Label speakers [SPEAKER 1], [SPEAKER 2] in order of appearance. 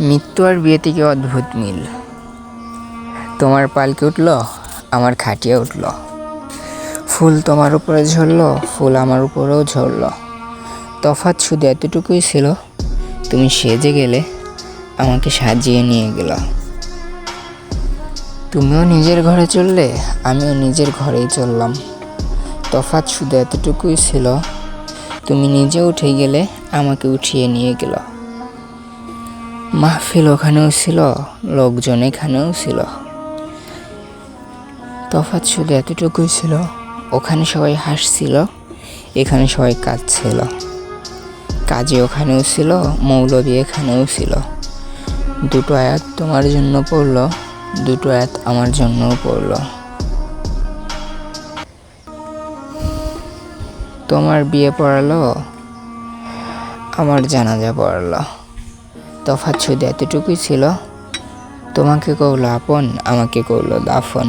[SPEAKER 1] মৃত্যু আর বিয়ে থেকে অদ্ভুত মিল? তোমার পালকে উঠল, আমার খাটিয়ে উঠল। ফুল তোমার উপরে ঝরলো, ফুল আমার উপরেও ঝরলো। তফাৎ শুধু এতটুকুই ছিল, তুমি সেজে গেলে আমাকে সাজিয়ে নিয়ে গেল। তুমিও নিজের ঘরে চললে, আমিও নিজের ঘরেই চললাম। তফাৎ শুধু এতটুকুই ছিল, তুমি নিজে উঠে গেলে আমাকে উঠিয়ে নিয়ে গেল। মাহফিল ওখানেও ছিল, লোকজন এখানেও ছিল। তফাৎ শুধু এতটুকুই ছিল, ওখানে সবাই হাসছিল, এখানে সবাই কাঁদছিল। কাজে ওখানেও ছিল, মৌলবী এখানেও ছিল। দুটো আয়াত তোমার জন্য পড়ল, দুটো আয়াত আমার জন্যও পড়ল। তোমার বিয়ে পড়ালো, আমার জানাজা পড়ালো। তফাৎ শুধু এতটুকুই ছিল। তোমাকে কৌল আপন আমাকে কৌল দাফন।